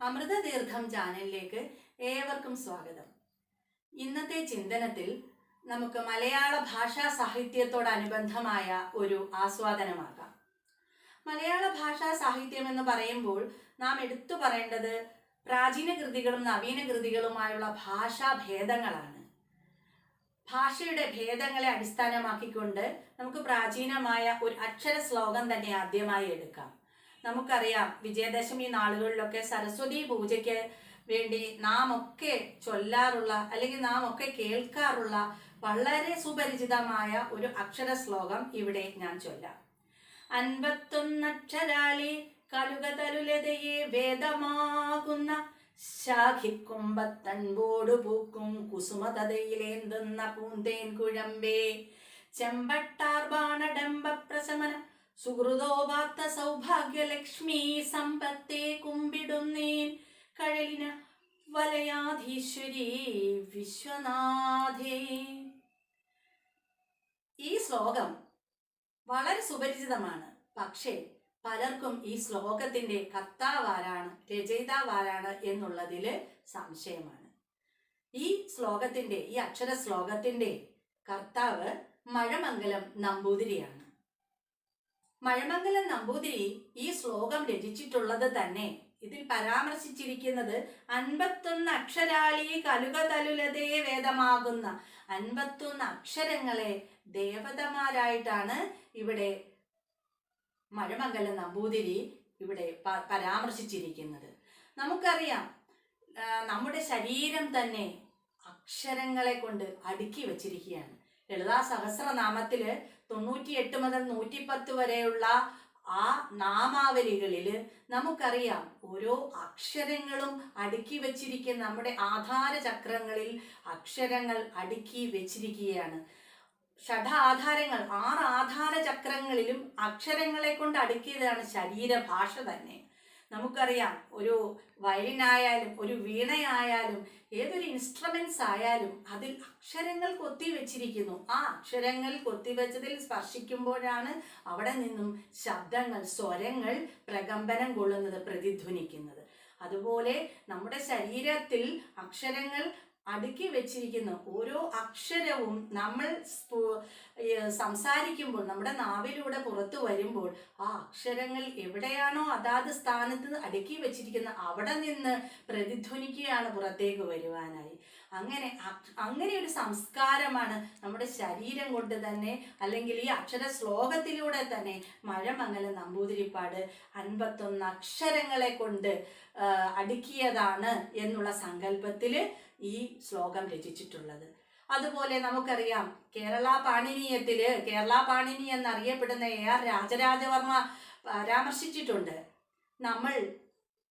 അമൃതതീർത്ഥം ചാനലിലേക്ക് ഏവർക്കും സ്വാഗതം. ഇന്നത്തെ ചിന്തനത്തിൽ നമുക്ക് മലയാള ഭാഷാ സാഹിത്യത്തോടനുബന്ധമായ ഒരു ആസ്വാദനമാകാം. മലയാള ഭാഷാ സാഹിത്യം എന്ന് പറയുമ്പോൾ നാം എടുത്തു പറയേണ്ടത് പ്രാചീന കൃതികളും നവീന കൃതികളുമായുള്ള ഭാഷാ ഭേദങ്ങളാണ്. ഭാഷയുടെ ഭേദങ്ങളെ അടിസ്ഥാനമാക്കിക്കൊണ്ട് നമുക്ക് പ്രാചീനമായ ഒരു അക്ഷര ശ്ലോകം തന്നെ ആദ്യമായി എടുക്കാം. നമുക്കറിയാം വിജയദശമി നാളുകളിലൊക്കെ സരസ്വതി പൂജയ്ക്ക് വേണ്ടി നാം ഒക്കെ ചൊല്ലാറുള്ള അല്ലെങ്കിൽ നാം ഒക്കെ കേൾക്കാറുള്ള വളരെ സുപരിചിതമായ ഒരു അക്ഷര ശ്ലോകം ഇവിടെ ഞാൻ ചൊല്ലാം. അൻപത്തൊന്നക്ഷരാളി കലുകതലുലതയെ വേദമാകുന്ന ശാഖിക്കുമ്പത്തൻപോടു പൂക്കും കുസുമതയിലേന്തുന്ന പൂന്തേൻ കുഴമ്പേ ചെമ്പട്ടാർ ബാണഡംബ പ്രശമന സുഹൃതോപാത്ത സൗഭാഗ്യലക്ഷ്മി സമ്പത്തെ കുമ്പിടുന്നേൻ. കഴലിന വലയാധീശ്വരി വിശ്വനാഥേ. ഈ ശ്ലോകം വളരെ സുപരിചിതമാണ്. പക്ഷേ പലർക്കും ഈ ശ്ലോകത്തിന്റെ കർത്താവാരാണ് രചയിതാവാരാണ് എന്നുള്ളതിൽ സംശയമാണ്. ഈ ശ്ലോകത്തിന്റെ ഈ അക്ഷര ശ്ലോകത്തിന്റെ കർത്താവ് മഴമംഗലം നമ്പൂതിരിയാണ്. മഴമംഗലം നമ്പൂതിരി ഈ ശ്ലോകം രചിച്ചിട്ടുള്ളത് തന്നെ. ഇതിൽ പരാമർശിച്ചിരിക്കുന്നത് അൻപത്തൊന്ന് അക്ഷരാളി കലുക തലുലതേ വേദമാകുന്ന അൻപത്തൊന്ന് അക്ഷരങ്ങളെ ദേവതമാരായിട്ടാണ് ഇവിടെ മഴമംഗലം നമ്പൂതിരി ഇവിടെ പരാമർശിച്ചിരിക്കുന്നത്. നമുക്കറിയാം നമ്മുടെ ശരീരം തന്നെ അക്ഷരങ്ങളെ കൊണ്ട് അടുക്കി വച്ചിരിക്കുകയാണ്. ലളിതാ സഹസ്രനാമത്തിൽ തൊണ്ണൂറ്റിയെട്ട് മുതൽ നൂറ്റിപ്പത്ത് വരെയുള്ള ആ നാമാവലികളിൽ നമുക്കറിയാം ഓരോ അക്ഷരങ്ങളും അടുക്കി വച്ചിരിക്കുന്ന നമ്മുടെ ആധാര ചക്രങ്ങളിൽ അക്ഷരങ്ങൾ അടുക്കി വെച്ചിരിക്കുകയാണ്. ഷഡാധാരങ്ങൾ ആറ് ആധാര ചക്രങ്ങളിലും അക്ഷരങ്ങളെ കൊണ്ട് അടുക്കിയതാണ് ശരീരഭാഷ തന്നെ. നമുക്കറിയാം ഒരു വയലിനായാലും ഒരു വീണയായാലും ഏതൊരു ഇൻസ്ട്രുമെന്റ്സ് ആയാലും അതിൽ അക്ഷരങ്ങൾ കൊത്തി വെച്ചിരിക്കുന്നു. ആ അക്ഷരങ്ങൾ കൊത്തിവെച്ചതിൽ സ്പർശിക്കുമ്പോഴാണ് അവിടെ നിന്നും ശബ്ദങ്ങൾ സ്വരങ്ങൾ പ്രകമ്പനം കൊള്ളുന്നത് പ്രതിധ്വനിക്കുന്നത്. അതുപോലെ നമ്മുടെ ശരീരത്തിൽ അക്ഷരങ്ങൾ അടുക്കി വെച്ചിരിക്കുന്ന. ഓരോ അക്ഷരവും നമ്മൾ സംസാരിക്കുമ്പോൾ നമ്മുടെ നാവിലൂടെ പുറത്തു വരുമ്പോൾ ആ അക്ഷരങ്ങൾ എവിടെയാണോ അതാത് സ്ഥാനത്ത് അടുക്കി വെച്ചിരിക്കുന്ന അവിടെ നിന്ന് പ്രതിധ്വനിക്കുകയാണ് പുറത്തേക്ക് വരുവാനായി. അങ്ങനെ അങ്ങനെ ഒരു സംസ്കാരമാണ് നമ്മുടെ ശരീരം കൊണ്ട് തന്നെ അല്ലെങ്കിൽ ഈ അക്ഷര ശ്ലോകത്തിലൂടെ തന്നെ മഴമംഗല നമ്പൂതിരിപ്പാട് അൻപത്തൊന്ന് അക്ഷരങ്ങളെ കൊണ്ട് അടുക്കിയതാണ് എന്നുള്ള സങ്കല്പത്തിൽ ഈ ശ്ലോകം രചിച്ചിട്ടുള്ളത്. അതുപോലെ നമുക്കറിയാം കേരള പാണിനീയത്തിൽ കേരള പാണിനി എന്നറിയപ്പെടുന്ന എ ആർ രാജരാജവർമ്മ പരാമർശിച്ചിട്ടുണ്ട്. നമ്മൾ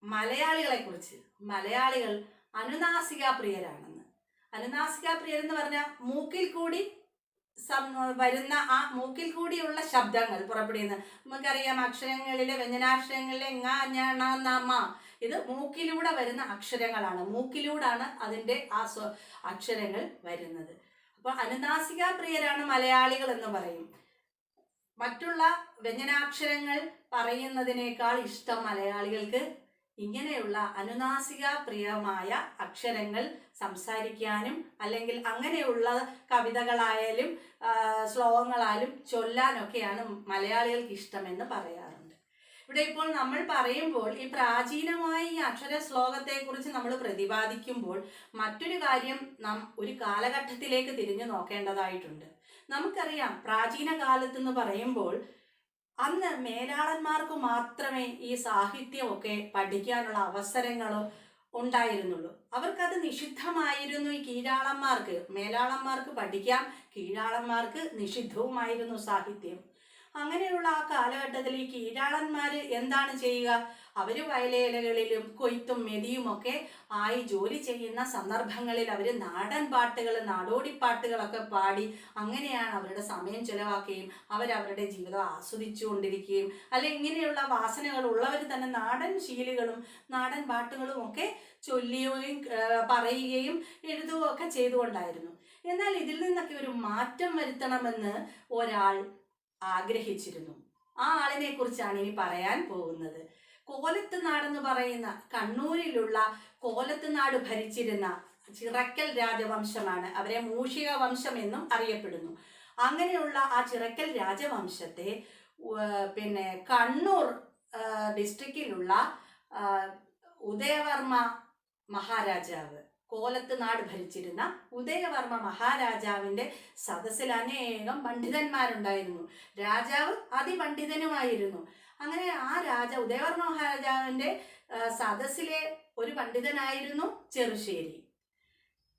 മലയാളികളെ കുറിച്ച് മലയാളികൾ അനുനാസിക പ്രിയരാണെന്ന് അനുനാസിക പ്രിയർ എന്ന് പറഞ്ഞാൽ മൂക്കിൽ കൂടി വരുന്ന ആ മൂക്കിൽ കൂടിയുള്ള ശബ്ദങ്ങൾ പുറപ്പെടുന്ന. നമുക്കറിയാം അക്ഷരങ്ങളിലെ വ്യഞ്ജനാക്ഷരങ്ങളിലെ ങ ഇത് മൂക്കിലൂടെ വരുന്ന അക്ഷരങ്ങളാണ്. മൂക്കിലൂടാണ് അതിന്റെ ആ സ്വ അക്ഷരങ്ങൾ വരുന്നത്. അപ്പോൾ അനുനാസിക പ്രിയരാണ് മലയാളികൾ എന്ന് പറയും. മറ്റുള്ള വ്യഞ്ജനാക്ഷരങ്ങൾ പറയുന്നതിനേക്കാൾ ഇഷ്ടം മലയാളികൾക്ക് ഇങ്ങനെയുള്ള അനുനാസിക പ്രിയമായ അക്ഷരങ്ങൾ സംസാരിക്കാനും അല്ലെങ്കിൽ അങ്ങനെയുള്ള കവിതകളായാലും ശ്ലോകങ്ങളാലും ചൊല്ലാനൊക്കെയാണ് മലയാളികൾക്ക് ഇഷ്ടമെന്ന് പറയാറുണ്ട്. ഇവിടെ ഇപ്പോൾ നമ്മൾ പറയുമ്പോൾ ഈ പ്രാചീനമായ ഈ അക്ഷര ശ്ലോകത്തെക്കുറിച്ച് നമ്മൾ പ്രതിപാദിക്കുമ്പോൾ മറ്റൊരു കാര്യം നാം ഒരു കാലഘട്ടത്തിലേക്ക് തിരിഞ്ഞു നോക്കേണ്ടതായിട്ടുണ്ട്. നമുക്കറിയാം പ്രാചീന കാലത്ത് എന്ന് പറയുമ്പോൾ അന്ന് മേലാളന്മാർക്ക് മാത്രമേ ഈ സാഹിത്യമൊക്കെ പഠിക്കാനുള്ള അവസരങ്ങളോ ഉണ്ടായിരുന്നുള്ളൂ. അവർക്കത് നിഷിദ്ധമായിരുന്നു ഈ കീഴാളന്മാർക്ക്. മേലാളന്മാർക്ക് പഠിക്കാം കീഴാളന്മാർക്ക് നിഷിദ്ധവുമായിരുന്നു സാഹിത്യം. അങ്ങനെയുള്ള ആ കാലഘട്ടത്തിൽ ഈ കീഴാളന്മാർ എന്താണ് ചെയ്യുക? അവർ വയലേലകളിലും കൊയ്ത്തും മെതിയും ഒക്കെ ആയി ജോലി ചെയ്യുന്ന സന്ദർഭങ്ങളിൽ അവർ നാടൻ പാട്ടുകൾ നാടോടിപ്പാട്ടുകളൊക്കെ പാടി അങ്ങനെയാണ് അവരുടെ സമയം ചെലവാക്കുകയും അവരവരുടെ ജീവിതം ആസ്വദിച്ചുകൊണ്ടിരിക്കുകയും അല്ലെ ഇങ്ങനെയുള്ള വാസനകൾ ഉള്ളവർ തന്നെ നാടൻ ശീലുകളും നാടൻ പാട്ടുകളും ഒക്കെ ചൊല്ലുകയും പറയുകയും എഴുതുകയും ഒക്കെ ചെയ്തുകൊണ്ടായിരുന്നു. എന്നാൽ ഇതിൽ നിന്നൊക്കെ ഒരു മാറ്റം വരുത്തണമെന്ന് ഒരാൾ ആഗ്രഹിച്ചിരുന്നു. ആ ആളിനെ കുറിച്ചാണ് ഇനി പറയാൻ പോകുന്നത്. കോലത്ത് നാടെന്ന് പറയുന്ന കണ്ണൂരിലുള്ള കോലത്ത് നാട് ഭരിച്ചിരുന്ന ചിറക്കൽ രാജവംശമാണ്. അവരെ മൂഷിക വംശം എന്നും അറിയപ്പെടുന്നു. അങ്ങനെയുള്ള ആ ചിറക്കൽ രാജവംശത്തെ പിന്നെ കണ്ണൂർ ഡിസ്ട്രിക്റ്റിലുള്ള ഉദയവർമ്മ മഹാരാജാവ്. കോലത്ത് നാട് ഭരിച്ചിരുന്ന ഉദയവർമ്മ മഹാരാജാവിന്റെ സദസ്സിൽ അനേകം പണ്ഡിതന്മാരുണ്ടായിരുന്നു. രാജാവ് അതിപണ്ഡിതനുമായിരുന്നു. അങ്ങനെ ആ രാജ ഉദയവർമ്മ മഹാരാജാവിന്റെ ആ, സദസ്സിലെ ഒരു പണ്ഡിതനായിരുന്നു ചെറുശ്ശേരി.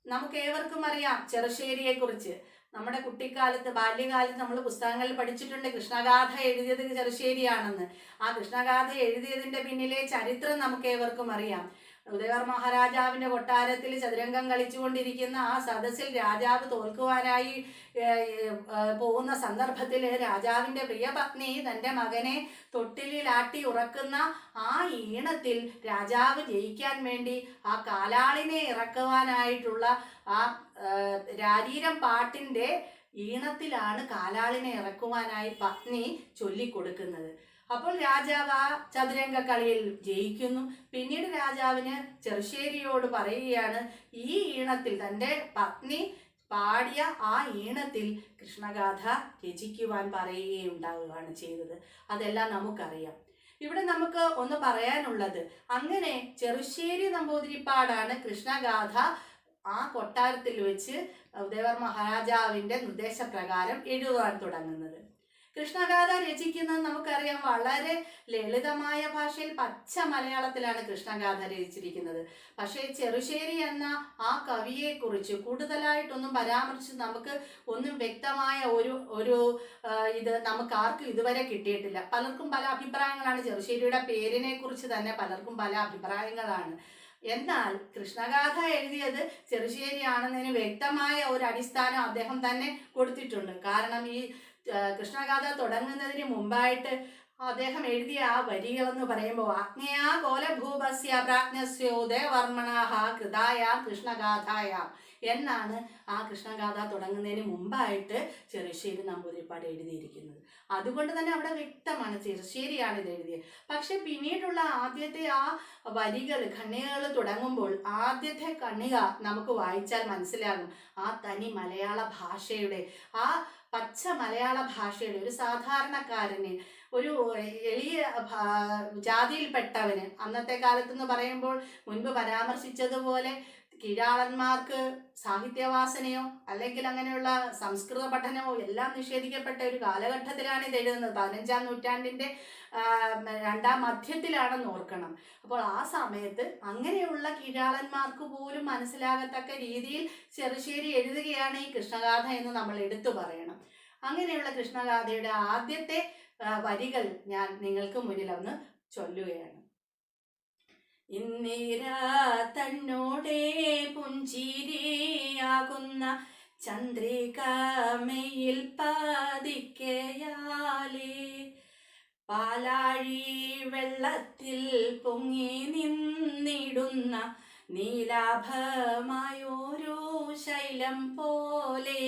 നമുക്ക് ഏവർക്കും അറിയാം ചെറുശ്ശേരിയെ കുറിച്ച് നമ്മുടെ കുട്ടിക്കാലത്ത് ബാല്യകാലത്ത് നമ്മൾ പുസ്തകങ്ങളിൽ പഠിച്ചിട്ടുണ്ട് കൃഷ്ണഗാഥ എഴുതിയത് ചെറുശ്ശേരിയാണെന്ന്. ആ കൃഷ്ണഗാഥ എഴുതിയതിന്റെ പിന്നിലെ ചരിത്രം നമുക്ക് ഏവർക്കും അറിയാം. ഉദയവർമ്മ മഹാരാജാവിന്റെ കൊട്ടാരത്തിൽ ചതുരംഗം കളിച്ചുകൊണ്ടിരിക്കുന്ന ആ സദസ്സിൽ രാജാവ് തോൽക്കുവാനായി പോകുന്ന സന്ദർഭത്തിൽ രാജാവിന്റെ പ്രിയപത്നി തന്റെ മകനെ തൊട്ടിലിലാട്ടി ഉറക്കുന്ന ആ ഈണത്തിൽ രാജാവ് ജയിക്കാൻ വേണ്ടി ആ കാലാളിനെ ഇറക്കുവാനായിട്ടുള്ള ആ രാരീരം പാട്ടിന്റെ ഈണത്തിലാണ് കാലാളിനെ ഇറക്കുവാനായി പത്നി ചൊല്ലിക്കൊടുക്കുന്നത്. അപ്പോൾ രാജാവ് ആ ചതുരംഗ കളിയിൽ ജയിക്കുന്നു. പിന്നീട് രാജാവിന് ചെറുശ്ശേരിയോട് പറയുകയാണ് ഈ ഈണത്തിൽ തന്റെ പത്നി പാടിയ ആ ഈണത്തിൽ കൃഷ്ണഗാഥ രചിക്കുവാൻ പറയുകയുണ്ടാവുകയാണ് ചെയ്തത്. അതെല്ലാം നമുക്കറിയാം. ഇവിടെ നമുക്ക് ഒന്ന് പറയാനുള്ളത് അങ്ങനെ ചെറുശ്ശേരി നമ്പൂതിരിപ്പാടാണ് കൃഷ്ണഗാഥ ആ കൊട്ടാരത്തിൽ വെച്ച് ഉദയവർ മഹാരാജാവിന്റെ നിർദ്ദേശപ്രകാരം എഴുതുവാൻ തുടങ്ങുന്നത്. കൃഷ്ണഗാഥ രചിക്കുന്നത് നമുക്കറിയാം വളരെ ലളിതമായ ഭാഷയിൽ പച്ച മലയാളത്തിലാണ് കൃഷ്ണഗാഥ രചിച്ചിരിക്കുന്നത്. പക്ഷേ ചെറുശ്ശേരി എന്ന ആ കവിയെക്കുറിച്ച് കൂടുതലായിട്ടൊന്നും പരാമർശിച്ച് നമുക്ക് ഒന്നും വ്യക്തമായ ഒരു ഒരു ഇത് നമുക്ക് ആർക്കും ഇതുവരെ കിട്ടിയിട്ടില്ല. പലർക്കും പല അഭിപ്രായങ്ങളാണ്. ചെറുശ്ശേരിയുടെ പേരിനെ കുറിച്ച് തന്നെ പലർക്കും പല അഭിപ്രായങ്ങളാണ്. എന്നാൽ കൃഷ്ണഗാഥ എഴുതിയത് ചെറുശ്ശേരിയാണെന്നതിന് വ്യക്തമായ ഒരു അടിസ്ഥാനം അദ്ദേഹം തന്നെ കൊടുത്തിട്ടുണ്ട്. കാരണം ഈ കൃഷ്ണഗാഥ തുടങ്ങുന്നതിന് മുമ്പായിട്ട് അദ്ദേഹം എഴുതിയ ആ വരികളെന്ന് പറയുമ്പോൾ ആജ്ഞയാ കോലഭൂപസ്യ പ്രാജ്ഞസ്യോദയവർമ്മണാഹ കൃതായ കൃഷ്ണഗാഥായ എന്നാണ് ആ കൃഷ്ണഗാഥ തുടങ്ങുന്നതിന് മുമ്പായിട്ട് ചെറുശ്ശേരി നമ്പൂതിരിപ്പാട് എഴുതിയിരിക്കുന്നത്. അതുകൊണ്ട് തന്നെ അവിടെ വ്യക്തമാണ് ചെറുശ്ശേരിയാണ് ഇത് എഴുതിയത്. പക്ഷെ പിന്നീടുള്ള ആദ്യത്തെ ആ വരികൾ ഖണ്ണികകൾ തുടങ്ങുമ്പോൾ ആദ്യത്തെ കണ്ണിക നമുക്ക് വായിച്ചാൽ മനസ്സിലാകും. ആ തനി മലയാള ഭാഷയുടെ ആ പച്ച മലയാള ഭാഷയുടെ ഒരു സാധാരണക്കാരന് ഒരു എളിയ ജാതിയിൽപ്പെട്ടവന് അന്നത്തെ കാലത്തെന്ന് പറയുമ്പോൾ മുൻപ് പരാമർശിച്ചതുപോലെ കീഴാളന്മാർക്ക് സാഹിത്യവാസനയോ അല്ലെങ്കിൽ അങ്ങനെയുള്ള സംസ്കൃത പഠനമോ എല്ലാം നിഷേധിക്കപ്പെട്ട ഒരു കാലഘട്ടത്തിലാണ് ഇത് എഴുതുന്നത്. പതിനഞ്ചാം നൂറ്റാണ്ടിന്റെ രണ്ടാം മധ്യത്തിലാണെന്ന് ഓർക്കണം. അപ്പോൾ ആ സമയത്ത് അങ്ങനെയുള്ള കീഴാളന്മാർക്ക് പോലും മനസ്സിലാകത്തക്ക രീതിയിൽ ചെറുശ്ശേരി എഴുതുകയാണ് ഈ കൃഷ്ണഗാഥ എന്ന് നമ്മൾ എടുത്തു പറയണം. അങ്ങനെയുള്ള കൃഷ്ണഗാഥയുടെ ആദ്യത്തെ വരികൾ ഞാൻ നിങ്ങൾക്ക് മുന്നിൽ ഒന്ന് ചൊല്ലുകയാണ്. ഇന്ദിര തന്നോടെ പുഞ്ചിരിയാകുന്ന ചന്ദ്രികമയിൽ പതിക്കയാലേ. പാലാഴി വെള്ളത്തിൽ പൊങ്ങി നിന്നിടുന്ന നീലാഭമായോരോ ശൈലം പോലെ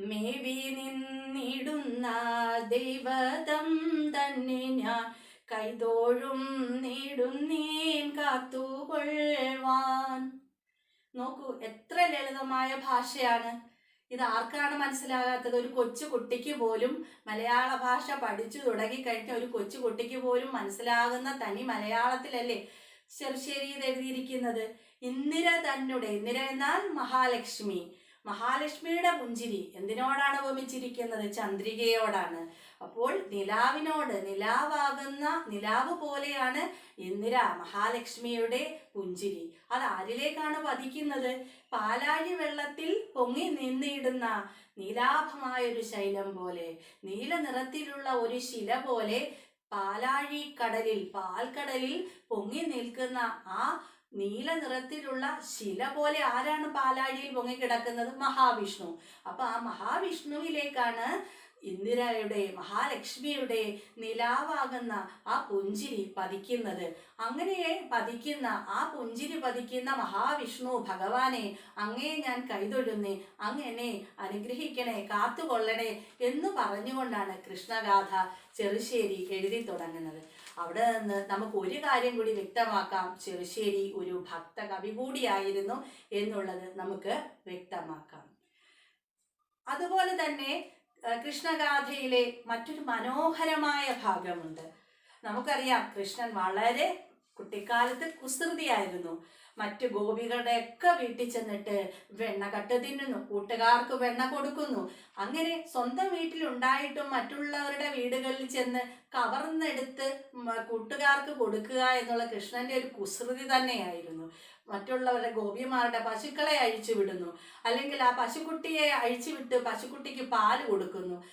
മേവി നിന്നിടുന്ന ദൈവതം തന്നെ ഞാൻ കൈതോഴും നേടുന്നേൻ കാത്തുകൊള്ളുവാൻ. നോക്കൂ എത്ര ലളിതമായ ഭാഷയാണ്. ഇത് ആർക്കാണ് മനസ്സിലാകാത്തത്? ഒരു കൊച്ചു കുട്ടിക്ക് പോലും മലയാള ഭാഷ പഠിച്ചു തുടങ്ങിക്കഴിഞ്ഞ ഒരു കൊച്ചു കുട്ടിക്ക് പോലും മനസ്സിലാകുന്ന തനി മലയാളത്തിലല്ലേ ഇത് എഴുതിയിരിക്കുന്നത്? ഇന്ദിര തന്നുടേ ഇന്ദിര എന്നാൽ മഹാലക്ഷ്മി. മഹാലക്ഷ്മിയുടെ പുഞ്ചിരി. എന്തിനോടാണ് ഉപമിച്ചിരിക്കുന്നത്? ചന്ദ്രികയോടാണ്. അപ്പോൾ നിലാവിനോട് നിലാവാകുന്ന നിലാവ് പോലെയാണ് ഇന്ദിര മഹാലക്ഷ്മിയുടെ പുഞ്ചിരി. അത് ആരിലേക്കാണ് പതിക്കുന്നത്? പാലാഴി വെള്ളത്തിൽ പൊങ്ങി നിന്നിടുന്ന നീലാഭമായൊരു ശൈലം പോലെ നീല നിറത്തിലുള്ള ഒരു ശില പോലെ പാലാഴി കടലിൽ പാൽക്കടലിൽ പൊങ്ങി നിൽക്കുന്ന ആ നീല നിറത്തിലുള്ള ശില പോലെ ആരാണ് പാലാഴിയിൽ പൊങ്ങിക്കിടക്കുന്നത്? മഹാവിഷ്ണു. അപ്പൊ ആ മഹാവിഷ്ണുവിലേക്കാണ് ഇന്ദിരയുടെ മഹാലക്ഷ്മിയുടെ നിലാവാകുന്ന ആ പുഞ്ചിരി പതിക്കുന്നത്. അങ്ങനെ പതിക്കുന്ന ആ പുഞ്ചിരി പതിക്കുന്ന മഹാവിഷ്ണു ഭഗവാനെ അങ്ങേ ഞാൻ കൈതൊഴുന്നേ അങ്ങനെ അനുഗ്രഹിക്കണേ കാത്തുകൊള്ളണേ എന്ന് പറഞ്ഞുകൊണ്ടാണ് കൃഷ്ണഗാഥ ചെറുശ്ശേരി എഴുതി തുടങ്ങുന്നത്. അവിടെ നിന്ന് നമുക്ക് ഒരു കാര്യം കൂടി വ്യക്തമാക്കാം. ചെറുശ്ശേരി ഒരു ഭക്ത കവി കൂടിയായിരുന്നു എന്നുള്ളത് നമുക്ക് വ്യക്തമാക്കാം. അതുപോലെ തന്നെ കൃഷ്ണഗാഥയിലെ മറ്റൊരു മനോഹരമായ ഭാഗമുണ്ട്. നമുക്കറിയാം കൃഷ്ണൻ വളരെ കുട്ടിക്കാലത്ത് കുസൃതിയായിരുന്നു. മറ്റു ഗോപികളുടെ ഒക്കെ വീട്ടിൽ ചെന്നിട്ട് വെണ്ണ കട്ട് തിന്നുന്നു കൂട്ടുകാർക്ക് വെണ്ണ കൊടുക്കുന്നു. അങ്ങനെ സ്വന്തം വീട്ടിലുണ്ടായിട്ടും മറ്റുള്ളവരുടെ വീടുകളിൽ ചെന്ന് കവർന്നെടുത്ത് കൂട്ടുകാർക്ക് കൊടുക്കുക എന്നുള്ള കൃഷ്ണന്റെ ഒരു കുസൃതി തന്നെയായിരുന്നു. മറ്റുള്ളവരുടെ ഗോപിമാരുടെ പശുക്കളെ അഴിച്ചു വിടുന്നു. അല്ലെങ്കിൽ ആ പശുക്കുട്ടിയെ അഴിച്ചു വിട്ട് പശുക്കുട്ടിക്ക് പാൽ കൊടുക്കുന്നു.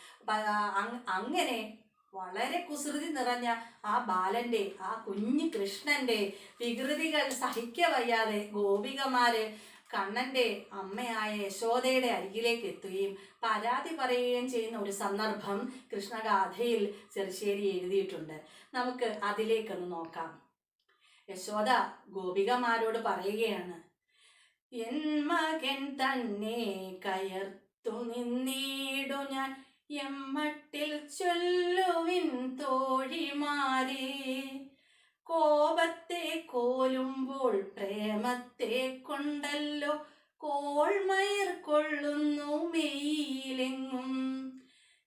അങ്ങനെ വളരെ കുസൃതി നിറഞ്ഞ ആ ബാലന്റെ ആ കുഞ്ഞു കൃഷ്ണന്റെ വികൃതികൾ സഹിക്ക വയ്യാതെ ഗോപികമാര് കണ്ണന്റെ അമ്മയായ യശോദയുടെ അരികിലേക്ക് എത്തുകയും പരാതി പറയുകയും ചെയ്യുന്ന ഒരു സന്ദർഭം കൃഷ്ണഗാഥയിൽ ചെറുശ്ശേരി എഴുതിയിട്ടുണ്ട്. നമുക്ക് അതിലേക്കൊന്ന് നോക്കാം. യശോദ ഗോപികമാരോട് പറയുകയാണ് എൻ മകൻ തന്നെ കയർത്തു നിന്നീടു ഞാൻ. എമ്മട്ടിൽ ചൊല്ലുവിൻ തോഴിമാരെ. കോപത്തെ കോലുമ്പോൾ പ്രേമത്തെ കൊണ്ടല്ലോ. കോൾമയർ കൊള്ളുന്നു മെയ്യിലെങ്ങും.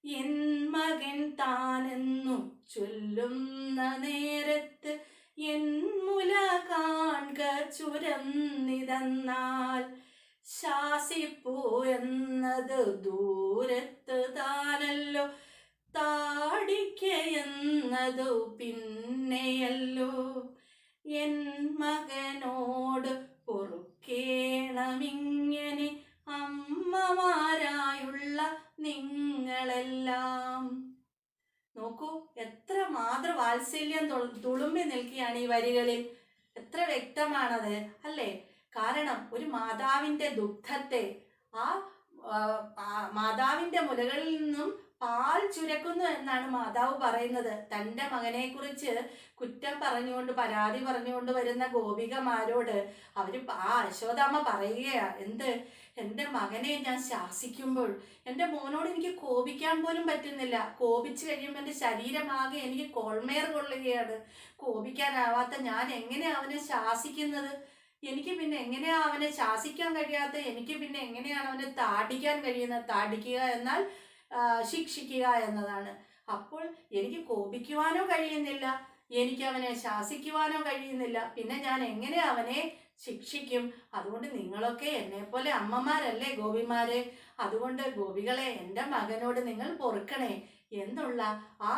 എൻ മകൻ താനെന്നു ചൊല്ലുന്ന നേരത്ത് എൻ മുല കാൺക ചുരന്നിതെന്നാൽ ശാസിപ്പൂ എന്നത് ദൂരത്ത് താനല്ലോ. താടിക്ക എന്നതു പിന്നെയല്ലോ. എൻ മകനോട് പൊറുക്കേണമിങ്ങനെ അമ്മമാരായുള്ള നിങ്ങളെല്ലാം. നോക്കൂ എത്ര മാതൃവാത്സല്യം വാത്സല്യം തുളുമ്പി നിൽക്കുകയാണ് ഈ വരികളിൽ. എത്ര വ്യക്തമാണത് അല്ലേ? കാരണം ഒരു മാതാവിന്റെ ദുഃഖത്തെ ആ മാതാവിന്റെ മുലകളിൽ നിന്നും പാൽ ചുരക്കുന്നു എന്നാണ് മാതാവ് പറയുന്നത്. തന്റെ മകനെ കുറിച്ച് കുറ്റം പറഞ്ഞുകൊണ്ട് പരാതി പറഞ്ഞുകൊണ്ട് വരുന്ന ഗോപികമാരോട് അവർ ആ അശോദാമ്മ പറയുകയാണ് എന്ത് എന്റെ മകനെ ഞാൻ ശാസിക്കുമ്പോൾ എന്റെ മോനോട് എനിക്ക് കോപിക്കാൻ പോലും പറ്റുന്നില്ല. കോപിച്ചു കഴിയുമ്പോൾ എന്റെ ശരീരമാകെ എനിക്ക് കോൾമേർ കൊള്ളുകയാണ്. കോപിക്കാനാവാത്ത ഞാൻ എങ്ങനെ അവനെ ശാസിക്കുന്നത്? എനിക്ക് പിന്നെ എങ്ങനെയാണ് അവനെ ശാസിക്കാൻ കഴിയാത്ത എനിക്ക് പിന്നെ എങ്ങനെയാണ് അവനെ താടിക്കാൻ കഴിയുന്നത്? താടിക്കുക എന്നാൽ ശിക്ഷിക്കുക എന്നതാണ്. അപ്പോൾ എനിക്ക് കോപിക്കുവാനോ കഴിയുന്നില്ല. എനിക്ക് അവനെ ശാസിക്കുവാനോ കഴിയുന്നില്ല. പിന്നെ ഞാൻ എങ്ങനെ അവനെ ശിക്ഷിക്കും? അതുകൊണ്ട് നിങ്ങളൊക്കെ എന്നെ പോലെ അമ്മമാരല്ലേ ഗോപിമാരെ? അതുകൊണ്ട് ഗോപികളെ എന്റെ മകനോട് നിങ്ങൾ പൊറുക്കണേ. എന്നുള്ള ആ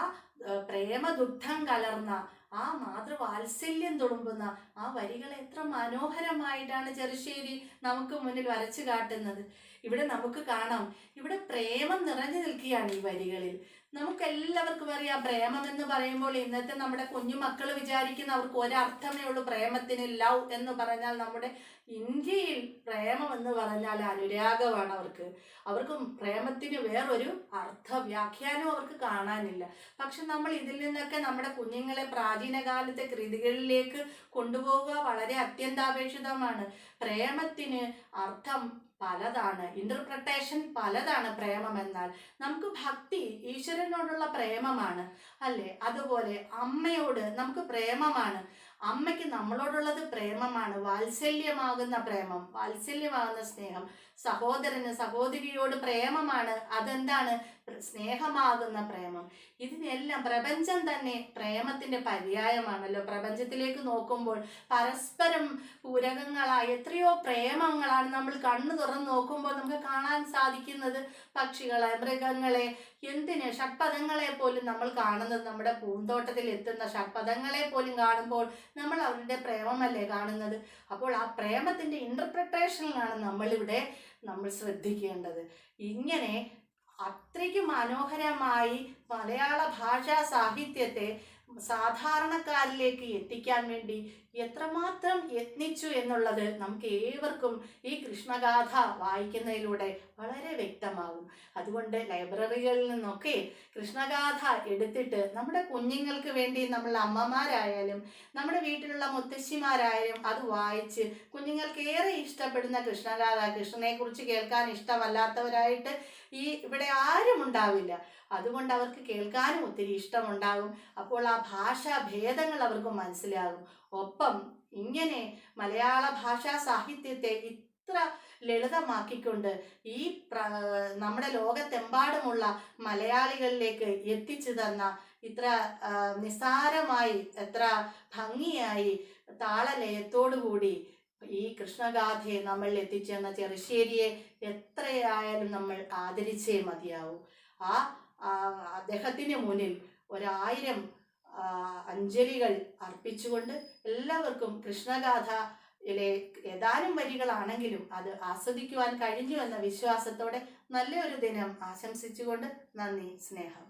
പ്രേമദുഗ്ധം കലർന്ന ആ മാതൃവാത്സല്യം തുളുമ്പുന്ന ആ വരികൾ എത്ര മനോഹരമായിട്ടാണ് ചെറുശ്ശേരി നമുക്ക് മുന്നിൽ വരച്ചു കാട്ടുന്നത്. ഇവിടെ നമുക്ക് കാണാം. ഇവിടെ പ്രേമം നിറഞ്ഞു നിൽക്കുകയാണ് ഈ വരികളിൽ. നമുക്ക് എല്ലാവർക്കും അറിയാം പ്രേമം എന്ന് പറയുമ്പോൾ ഇന്നത്തെ നമ്മുടെ കുഞ്ഞുമക്കൾ വിചാരിക്കുന്ന അവർക്ക് ഒരർത്ഥമേ ഉള്ളൂ പ്രേമത്തിന് ലവ് എന്ന് പറഞ്ഞാൽ നമ്മുടെ ഇന്ത്യയിൽ പ്രേമം എന്ന് പറഞ്ഞാൽ അനുരാഗമാണ് അവർക്ക്. അവർക്ക് പ്രേമത്തിന് വേറൊരു അർത്ഥ വ്യാഖ്യാനം അവർക്ക് കാണാനില്ല. പക്ഷെ നമ്മൾ ഇതിൽ നിന്നൊക്കെ നമ്മുടെ കുഞ്ഞുങ്ങളെ പ്രാചീനകാലത്തെ കൃതികളിലേക്ക് കൊണ്ടുപോകുക വളരെ അത്യന്താപേക്ഷിതമാണ്. പ്രേമത്തിന് അർത്ഥം പലതാണ്. ഇന്റർപ്രിട്ടേഷൻ പലതാണ് പ്രേമം എന്നാൽ. നമുക്ക് ഭക്തി ഈശ്വരനോടുള്ള പ്രേമമാണ്. അല്ലേ? അതുപോലെ അമ്മയോട് നമുക്ക് പ്രേമമാണ്. അമ്മയ്ക്ക് നമ്മളോടുള്ളത് പ്രേമമാണ്. വാത്സല്യമാകുന്ന പ്രേമം വാത്സല്യമാകുന്ന സ്നേഹം സഹോദരന് സഹോദരിയോട് പ്രേമമാണ്. അതെന്താണ്? സ്നേഹമാകുന്ന പ്രേമം. ഇതിനെല്ലാം പ്രപഞ്ചം തന്നെ പ്രേമത്തിന്റെ പര്യായമാണല്ലോ. പ്രപഞ്ചത്തിലേക്ക് നോക്കുമ്പോൾ പരസ്പരം പൂരകങ്ങളായ എത്രയോ പ്രേമങ്ങളാണ് നമ്മൾ കണ്ണു തുറന്ന് നോക്കുമ്പോൾ നമുക്ക് കാണാൻ സാധിക്കുന്നത്. പക്ഷികളെ മൃഗങ്ങളെ എന്തിനെ ഷഡ്പദങ്ങളെ പോലും നമ്മൾ കാണുന്നത്? നമ്മുടെ പൂന്തോട്ടത്തിൽ എത്തുന്ന ഷഡ്പദങ്ങളെ പോലും കാണുമ്പോൾ നമ്മൾ അവരുടെ പ്രേമമല്ലേ കാണുന്നത്? അപ്പോൾ ആ പ്രേമത്തിന്റെ ഇന്റർപ്രിട്ടേഷനിലാണ് നമ്മളിവിടെ നമ്മൾ ശ്രദ്ധിക്കേണ്ടത്. ഇങ്ങനെ അത്രയ്ക്ക് മനോഹരമായി മലയാള ഭാഷാ സാഹിത്യത്തെ സാധാരണക്കാരിലേക്ക് എത്തിക്കാൻ വേണ്ടി എത്രമാത്രം യത്നിച്ചു എന്നുള്ളത് നമുക്ക് ഏവർക്കും ഈ കൃഷ്ണഗാഥ വായിക്കുന്നതിലൂടെ വളരെ വ്യക്തമാകും. അതുകൊണ്ട് ലൈബ്രറികളിൽ നിന്നൊക്കെ കൃഷ്ണഗാഥ എടുത്തിട്ട് നമ്മുടെ കുഞ്ഞുങ്ങൾക്ക് വേണ്ടി നമ്മൾ അമ്മമാരായാലും നമ്മുടെ വീട്ടിലുള്ള മുത്തശ്ശിമാരായാലും അത് വായിച്ച് കുഞ്ഞുങ്ങൾക്ക് ഏറെ ഇഷ്ടപ്പെടുന്ന കൃഷ്ണഗാഥ കൃഷ്ണനെക്കുറിച്ച് കേൾക്കാൻ ഇഷ്ടമല്ലാത്തവരായിട്ട് ഈ ഇവിടെ ആരും ഉണ്ടാവില്ല. അതുകൊണ്ട് അവർക്ക് കേൾക്കാനും ഒത്തിരി ഇഷ്ടമുണ്ടാകും. അപ്പോൾ ആ ഭാഷാ ഭേദങ്ങൾ അവർക്ക് മനസ്സിലാകും. ഒപ്പം ഇങ്ങനെ മലയാള ഭാഷാ സാഹിത്യത്തെ ഇത്ര ലളിതമാക്കിക്കൊണ്ട് ഈ നമ്മുടെ ലോകത്തെമ്പാടുമുള്ള മലയാളികളിലേക്ക് എത്തിച്ചു തന്ന ഇത്ര നിസ്സാരമായി എത്ര ഭംഗിയായി താളലയത്തോടുകൂടി ഈ കൃഷ്ണഗാഥയെ നമ്മൾ എത്തിച്ചെന്ന ചെറുശ്ശേരിയെ എത്രയായാലും നമ്മൾ ആദരിച്ചേ മതിയാവൂ. ആ അദ്ദേഹത്തിന് മുന്നിൽ ഒരായിരം അഞ്ജലികൾ അർപ്പിച്ചുകൊണ്ട് എല്ലാവർക്കും കൃഷ്ണഗാഥയിലെ ഏതാനും വരികളാണെങ്കിലും അത് ആസ്വദിക്കുവാൻ കഴിഞ്ഞു എന്ന വിശ്വാസത്തോടെ നല്ലൊരു ദിനം ആശംസിച്ചുകൊണ്ട് നന്ദി സ്നേഹം.